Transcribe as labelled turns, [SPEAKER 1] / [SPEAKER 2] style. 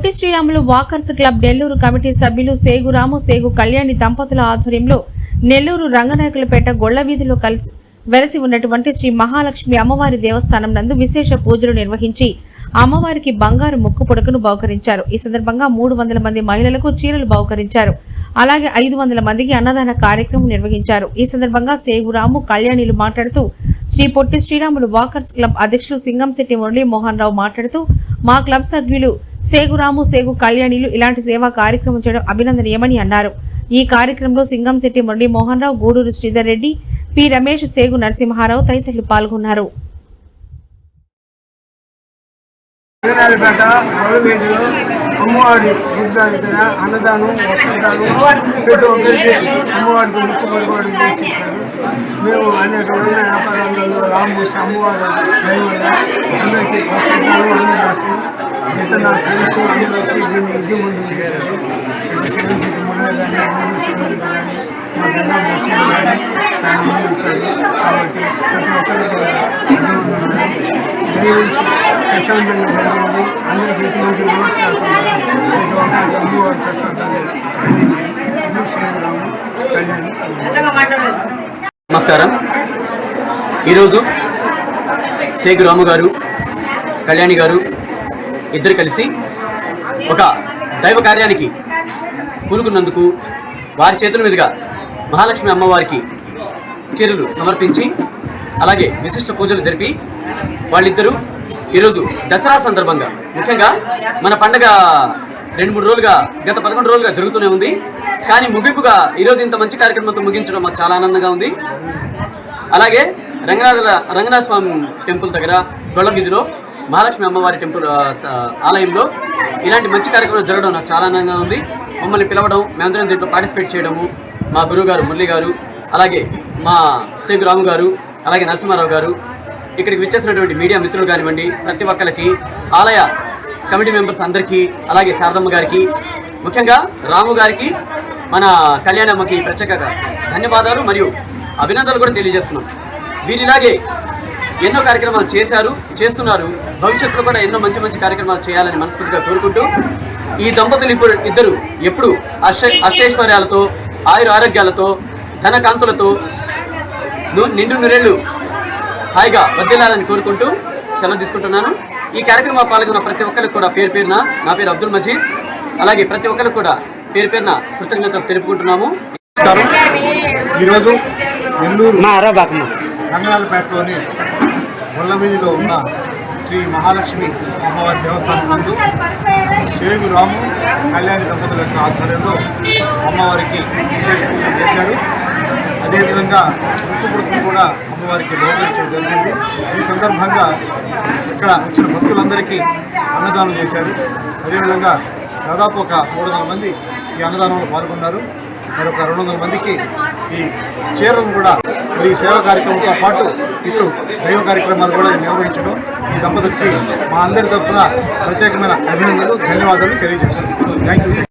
[SPEAKER 1] Potti Sriramulu walkers club Nellore committee సభ్యులు సేగు రాము సేగు కళ్యాణి దంపతుల ఆధ్వర్యంలో నెల్లూరు రంగనాయకులపేట గొళ్ళ వీధిలో కలిసి వెలసి ఉన్నటువంటి శ్రీ మహాలక్ష్మి అమ్మవారి దేవస్థానం నందు విశేష పూజలు నిర్వహించి అమ్మవారికి బంగారు ముక్కు పొడకను బహుకరించారు. ఈ సందర్భంగా మూడు వందల మంది మహిళలకు చీరలు బహుకరించారు. అలాగే ఐదు వందల మందికి అన్నదాన కార్యక్రమం నిర్వహించారు. ఈ సందర్భంగా సేగురాము కళ్యాణిలు మాట్లాడుతూ శ్రీ పొట్టి శ్రీరాములు వాకర్స్ క్లబ్ అధ్యక్షులు సింగంశెట్టి మురళీ మోహన్ రావు మాట్లాడుతూ మా క్లబ్ సభ్యులు సేగురాము సేగు కళ్యాణిలు ఇలాంటి సేవా కార్యక్రమం చేయడం అభినందనీయమని అన్నారు. ఈ కార్యక్రమంలో సింగంశెట్టి మురళీ మోహన్ రావు గూడూరు శ్రీధర్ రెడ్డి పి రమేష్ సేగు నరసింహారావు తదితరులు పాల్గొన్నారు.
[SPEAKER 2] అమ్మవారి గుడ్డ దగ్గర అన్నదానం వసంతాలు ప్రతి ఒక్కరికి అమ్మవారికి ముక్కు పడుకోవడం చేసేసారు మేము అనేకమైన వ్యాపారాలలో రామూసి అమ్మవారు దైవంగా అందరికీ వసంతాలు అన్ని రాసి ఇంత నా ఫ్రెండ్స్ అందరూ వచ్చి దీన్ని ఇది ముందు చేశారు. చిరంజీవి మురళి కానీ గుండూశ్వరి కానీ మా గంగా మోసం కానీ చాలా మంది వచ్చారు. కాబట్టి ప్రతి ఒక్కరికి కూడా అభినందనలు. దయవుంచి ప్రశాంతంగా జరిగింది అందరికీ ఎటువంటి లోటు కాకుండా ప్రతి ఒక్కరికి అమ్మవారి ప్రసాదాలు ఇది శ్రీరాము కళ్యాణం
[SPEAKER 3] నమస్కారం ఈరోజు షేక్ రాము గారు కళ్యాణి గారు ఇద్దరు కలిసి ఒక దైవ కార్యానికి పూనుకున్నందుకు వారి చేతుల మీదుగా మహాలక్ష్మి అమ్మవారికి చీరలు సమర్పించి అలాగే విశిష్ట పూజలు జరిపి వాళ్ళిద్దరూ ఈరోజు దసరా సందర్భంగా ముఖ్యంగా మన పండగ రెండు మూడు రోజులుగా గత పదకొండు రోజులుగా జరుగుతూనే ఉంది. కానీ ముగింపుగా ఈరోజు ఇంత మంచి కార్యక్రమంతో ముగించడం మాకు చాలా ఆనందంగా ఉంది. అలాగే రంగనాథ రంగనాథ స్వామి టెంపుల్ దగ్గర గొళ్ళ వీధిలో మహాలక్ష్మి అమ్మవారి టెంపుల్ ఆలయంలో ఇలాంటి మంచి కార్యక్రమాలు జరగడం నాకు చాలా ఆనందంగా ఉంది. మమ్మల్ని పిలవడం మేమందరం దీంట్లో పార్టిసిపేట్ చేయడము మా గురువు గారు మురళి గారు అలాగే మా శేఖు రాము గారు అలాగే నరసింహారావు గారు ఇక్కడికి విచ్చేసినటువంటి మీడియా మిత్రులు కానివ్వండి ప్రతి ఒక్కరికి ఆలయ కమిటీ మెంబర్స్ అందరికీ అలాగే శారదమ్మ గారికి ముఖ్యంగా రాము గారికి మన కళ్యాణమ్మకి ప్రత్యేక ధన్యవాదాలు మరియు అభినందనలు కూడా తెలియజేస్తున్నాం. వీరిలాగే ఎన్నో కార్యక్రమాలు చేశారు చేస్తున్నారు. భవిష్యత్తులో కూడా ఎన్నో మంచి మంచి కార్యక్రమాలు చేయాలని మనస్ఫూర్తిగా కోరుకుంటూ ఈ దంపతులు ఇప్పుడు ఇద్దరు ఎప్పుడు అష్ట అష్టైశ్వర్యాలతో ఆయుర ఆరోగ్యాలతో ధన కాంతులతో నిండు నురేళ్ళు హాయిగా వర్దిల్లాలని కోరుకుంటూ సెలవు తీసుకుంటున్నాను. ఈ కార్యక్రమంలో పాల్గొన్న ప్రతి ఒక్కరికి కూడా పేరు పేరున నా పేరు అబ్దుల్ మజీద్. అలాగే ప్రతి ఒక్కరికి కూడా పేరు పేరున కృతజ్ఞతలు తెలుపుకుంటున్నాము.
[SPEAKER 2] నమస్కారం. ఈరోజు నెల్లూరు రంగనాలపేటలోని గొల్లవీధిలో ఉన్న శ్రీ మహాలక్ష్మి అమ్మవారి దేవస్థానం నందు షేగు రాము కళ్యాణి దంపతుల యొక్క ఆధ్వర్యంలో అమ్మవారికి విశేష పూజలు చేశారు. అదేవిధంగా ముక్కుపుడుకులు కూడా అమ్మవారికి బహుకరించడం జరిగింది. ఈ సందర్భంగా ఇక్కడ వచ్చిన భక్తులందరికీ అన్నదానం చేశారు. అదేవిధంగా దాదాపు ఒక మూడు వందల మంది ఈ అన్నదానంలో పాల్గొన్నారు. మరొక రెండు వందల మందికి ఈ చీరలను కూడా మరి ఈ సేవా కార్యక్రమంతో పాటు ఇటు దైవ కార్యక్రమాలు కూడా నిర్వహించడం ఈ దంపతులకి మా అందరి తరఫున ప్రత్యేకమైన అభినందనలు ధన్యవాదాలు తెలియజేస్తున్నాను థ్యాంక్ యూ